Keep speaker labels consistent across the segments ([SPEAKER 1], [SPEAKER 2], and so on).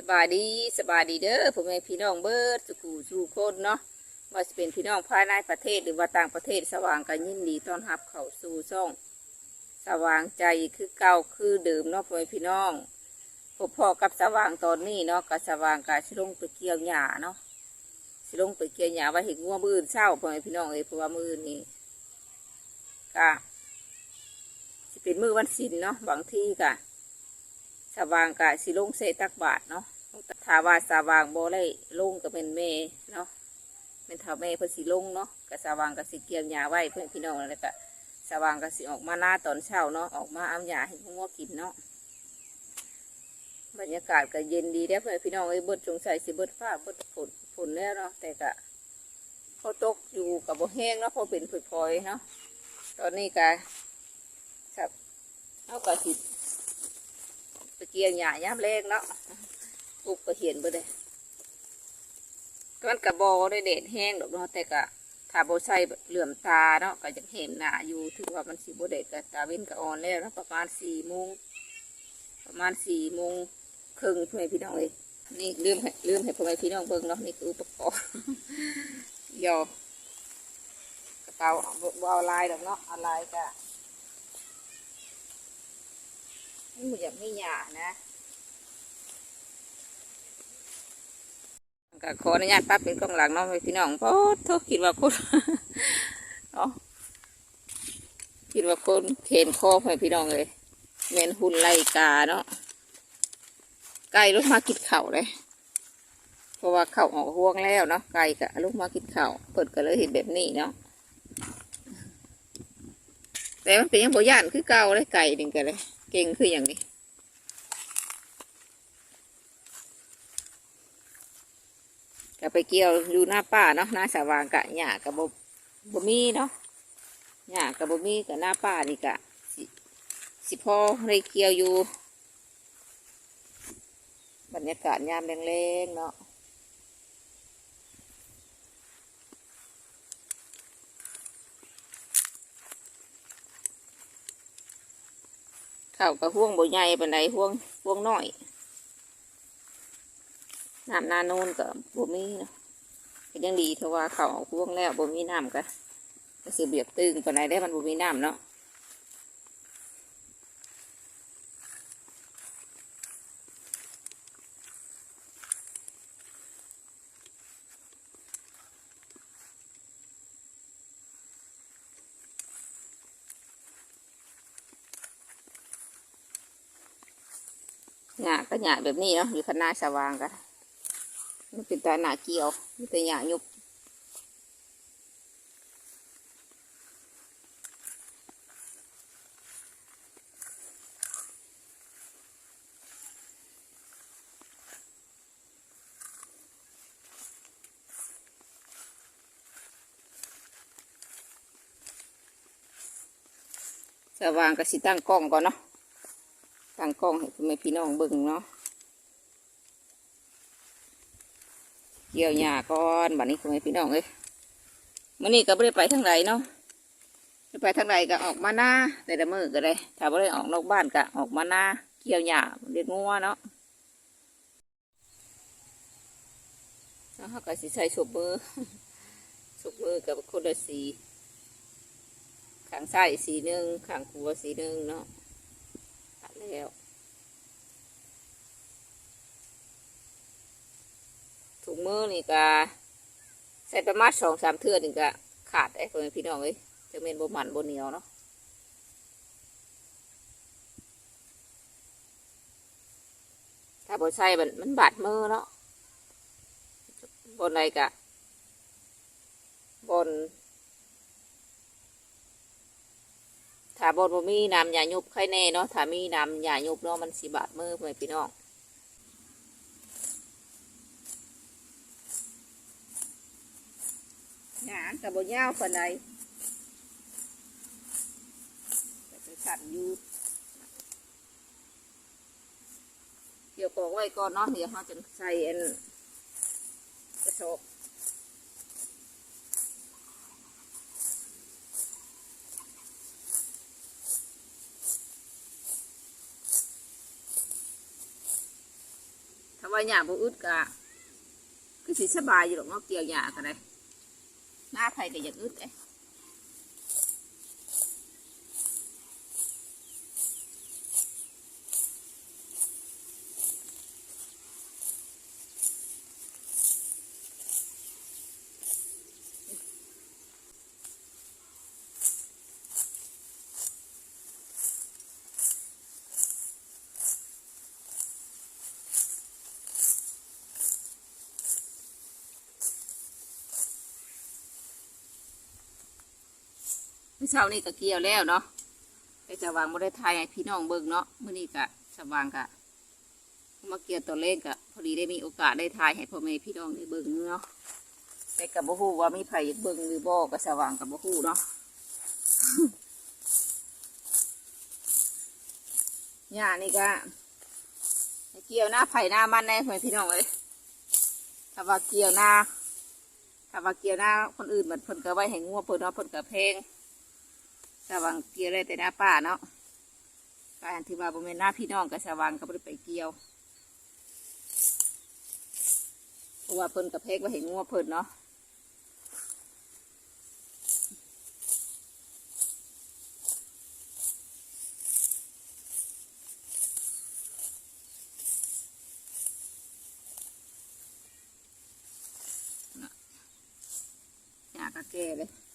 [SPEAKER 1] สบายดีสบายดีเด้อพ่อแม่พี่น้องเบิร์ดสุกูสู่คนเนาะว่าจะเป็นพี่น้องภายในประเทศหรือว่าต่างประเทศสว่างกันยินดีต้อนรับเข้าสู่ช่อง สว่างใจคือเก่าคือเดิมเนาะพ่อพี่น้องพบพอกับสว่างตอนนี้เนาะกับสว่างกับสิลงไปเกี่ยวหญ้าเนาะสิลงไปเกี่ยวหญ้าว่าเห็นงัวมืออื่นเช้าพ่อพี่น้องเอ้ยเพราะว่ามือนี่ก็สิเป็นมือวันศิลเนาะบางที่ก็ สว่างกะสิลงเศษตักบาทเนาะถาว่าสว่างบ่ได้ลงก็เป็นเมเนาะเป็นถาเมเพิ่นสิลงเนาะก็สว่างก็สิเกียวหญ้าไว้เพื่อนพี่น้องแล้วก็สว่างก็สิออกมาหน้าตอนเช้าเนาะออกมาเอาหญ้าให้งัวกินเนาะบรรยากาศก็เย็นดีเด้เพื่อนพี่น้องเอ้เบิดสงสัยสิเบิดฟ้าเบิดฝนฝนแล้วเนาะแต่ก็พอตกอยู่กับบ่แห้งเนาะพอเป็นผุยๆเนาะตอนนี้ก็ครับเอาก็สิ ตะเกียงหยาย้ำแรงเนาะปุกก็เห็นบ่ได้มันกระบอได้เด็ดแห้งดอกเนาะแต่ก็ถ้าโบใส่เหลื่อมตาเนาะก็จะเห็นหนาอยู่ถือว่ามันสีโบเด็ดกับตาเว้นกับอ่อนแล้วนะประมาณสี่โมงประมาณสี่โมงครึ่งพ่อแม่พี่น้องเลยนี่ลืมให้ลืมให้พ่อแม่พี่น้องเบิ่งเนาะนี่คืออุปกรณ์ยอกระเป๋าบ่บ่เอาลายดอกเนาะเอาลายก็ มันบ่อยากไม่หยานะก็ขออนุญาตปั๊บเป็นกล้องหลังน้องพี่น้องเพราะทุกคิดว่าคนเนาะคิดว่าคนเข็นคอให้พี่น้องเลยเมนหุ่นไล่กาเนาะไก่ลูกมากินเข่าเลย เพราะว่าเข่าออกห่วงแล้วเนาะไก่กับลูกมากินเข่าเปิดก็เลยเห็นแบบนี้เนาะแต่มันเป็นยังบ่ย่านคือเก่าเลยไก่นี่กันเลย เก่งคืออย่างนี้ก็ไปเกี่ยวอยู่หน้าป่าเนาะหน้าสว่างกะหญ้ากับบบ่มีเนาะหญ้ากับบมีกับหน้าป่านี่กะสิสิพอได้เกี่ยวอยู่ บรรยากาศยามแรงๆเนาะ ข้ากับห่วงบ่ใหญ่ปานใดห่วงห่วงน้อยน้ำนาโนนกับบ่มีเนาะก็ยังดีเทว่าเขาห่วงแล้วบ่มีน้ำก็ก็สิเบียบตึงปานใดได้มันบ่มีน้ำเนาะ หญ้าก็หญ้าแบบนี้เนาะอยู่ข้างหน้าสว่างกันมันเป็นตาหนาเกี่ยวมีแต่หญ้ายุบสว่างก็สิตั้งกล้องก่อนเนาะ ตั้งกล้องให้พ่อแม่พี่น้องเบิ่งเนาะเกี่ยวหญ้าก่อนบัดนี้พ่อแม่พี่น้องเอ้ยมื้อนี้ก็บ่ได้ไปทางไหนเนาะไม่ไปทางไหนก็ออกมาหน้าแต่ละมือก็ได้ถ้าบ่ได้ออกนอกบ้านก็ออกมาหน้าเกี่ยวหญ้าเลี้ยงงัวเนาะแล้วเขาก็สิใส่สุบมือสุบมือกับคนละสีขางซ้ายสีหนึ่งขางขวสีหนึ่งเนาะ แล้วถุงมือนี่ก็ใส่ประมาณสองสามเทือนี่ก็ขาดไอ้คนพี่น้องเลยจะเป็นบมันบเหนียวเนาะถ้าบใส่มันมันบาดมือเนาะบนอะไรกะบน ถ้าบนบ่มีน้ำยายุบไข่แน่เนาะถ้ามีน้ำยายุบเนาะมันสิบาดมือเพื่อนพี่น้องหยากับบนยาวปานใดแต่ไปขันอยู่เดี๋ยวกองไว้ก่อนเนาะเดี๋ยวเราจะใส่อันกระสอบ ว่าหยาบ่อึดกะคือสิสบายอยู่หรอกเนาะเกี่ยวหยากันเลยหน้าไผก็อยากอึดเอ้ เมื่อเช้านี้ก็เกี่ยวแล้วเนาะแต่สว่างบ่ได้ทายให้พี่น้องเบิ่งเนาะมื้อนี้ก็สว่างก็มาเกี่ยวตัวเลขก็พอดีได้มีโอกาสได้ทายให้พ่อแม่พี่น้องได้เบิ่งเนาะแต่ก็บ่ฮู้ว่ามีไผอยากเบิ่งหรือบ่ก็สว่างก็บ่ฮู้เนาะหญ้านี่ก็เกี่ยวหน้าไผ่หน้ามันแน่พ่อแม่พี่น้องเอ้ยถ้าว่าเกี่ยวหน้าถ้าว่าเกี่ยวหน้าคนอื่นเหมันเพิ่นก็ไว้ให้งัวเพิ่นเนาะเพิ่นก็แพลง สว่างเกี่ยวได้แต่หน้าป้าเนาะการที่ว่าบริเวณหน้าพี่น้องกับสว่างก็บ่ได้ไปเกี่ยวเพราะว่าเพิ่นกับเพกว่าเห็นงัวเพิ่นเนาะน่ะยากระแกเลย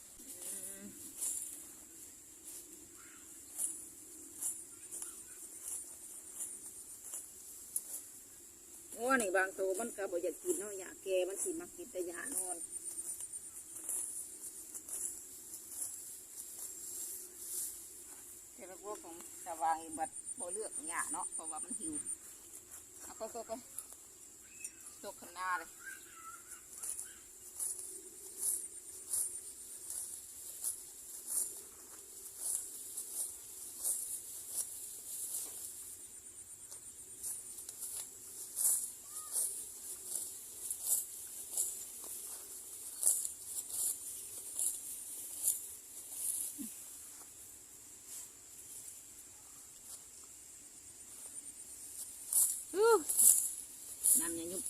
[SPEAKER 1] โอ้นี่บางตัวมันก็บ่อยากกินเนาะอยากแก่มันสิมากินแต่ยานอนแต่ละพวกของสว่างบัดบ่เลือกหญ้าเนาะเพราะว่ามันหิวเอาก็ก็ก็ตกข้างหน้าเลย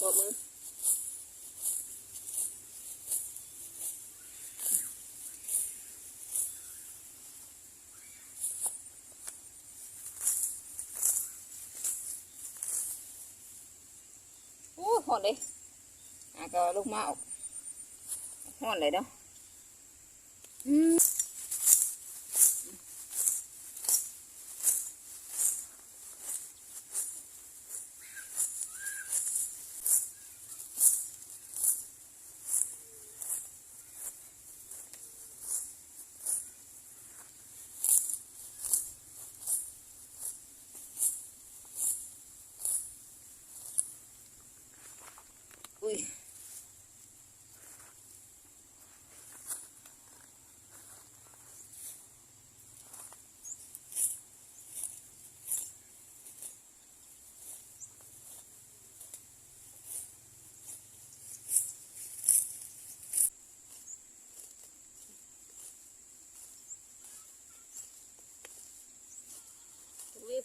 [SPEAKER 1] โต๊ะมืออู้หอนเลยอะก็ลูกมาออกหอนเลยเนาะ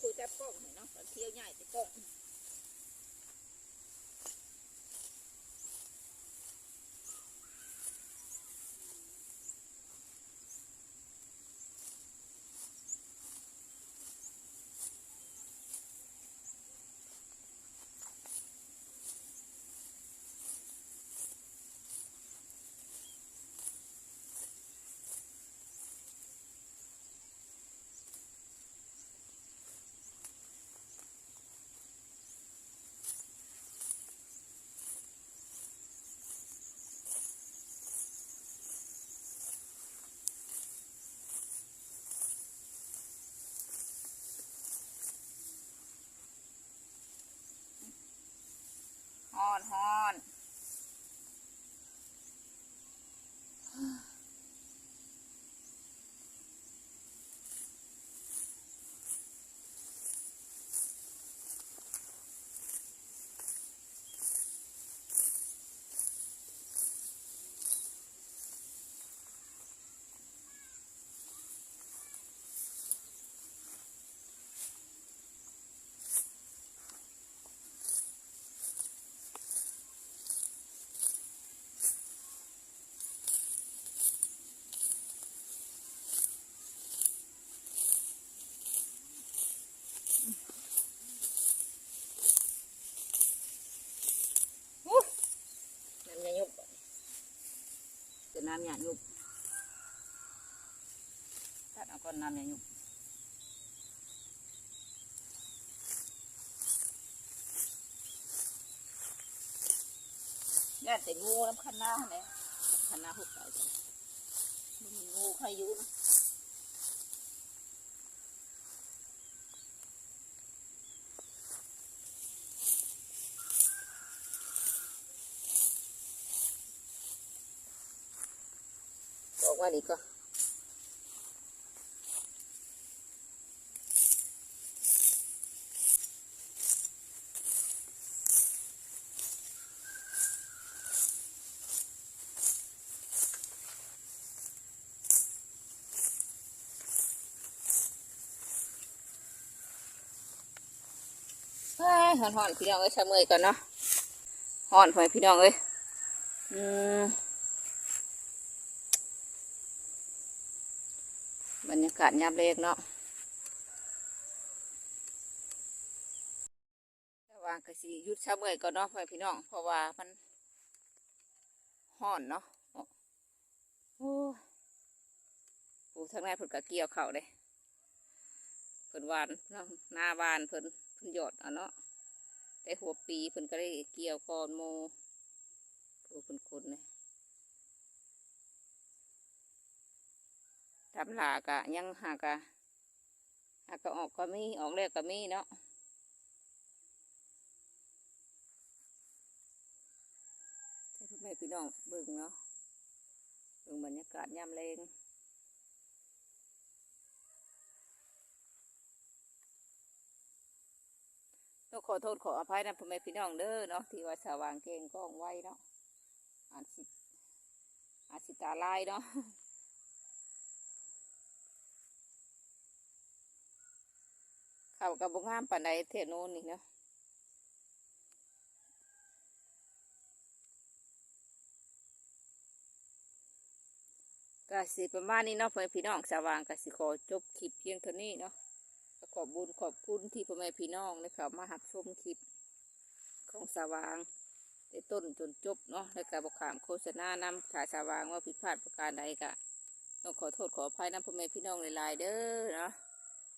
[SPEAKER 1] ผู้จับกล้องเนาะเที่ยวใหญ่แต่กล้อง อนฮอนำหยาดยุบตัดเอาก้อนน้ำหยาดยุบญาติแต่งูน้ำขันหน้าเนี่ยขันหน้าหุบไปมันงูใครยุ่นะ อกว่านี่ก็หอนหอนๆพี่น้องเอ้ยชะเมยก่อนเนาะห่อนไปพี่น้องเอ้ยอืมบรรยา กาศยามเล็กเนาะแต่ว่ากระสิหยุดชะเมยก่อนเนาะพ่อพี่น้อง เพราะว่ามันห่อนเนาะโอ้โอ้ทางในเพิ่นกะเกี่ยวเข่าเลยเพิ่นหวานเนาะหน้าบานเพิ่นเพิ่นหยอดเอาเนาะแต่หัวปีเพิ่นก็ได้เกี่ยวก่อนโมผู้เพิ่นคนเนี่ย ทำหลากะยังหากะหากะออกก็มีออกแล้วก็มีเนาะให้พ่อแม่พี่น้องเบิ่งเนาะเบิ่งบรรยากาศยามแรงต้องขอโทษขออภัยนะพ่อแม่พี่น้องเด้อเนาะที่ว่าสว่างเก่งก้องไว้เนาะอาจสิอาจสิตาลายเนาะ เขากับบงามปานใดเทโนนนี่เนาะก็สิประมาณนี้เนาะพ่อแม่พี่น้องสว่างก็สิขอจบคลิปเพียงเท่านี้เนาะขอบบุญขอบคุณที่พ่อแม่พี่น้องนะครับมาหับชมคลิปของสว่างแต่ต้นจนจบเนาะและการบอกขามโฆษณานำถ่ายสว่างว่าผิดพลาดประการใดกะต้องขอโทษขออภัยนะพ่อแม่พี่น้องหลายๆเด้อเนาะ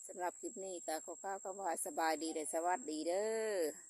[SPEAKER 1] สำหรับคลิปนี้ก็ขอข้าวก็ว่าสบายดีและสวัสดีเด้อ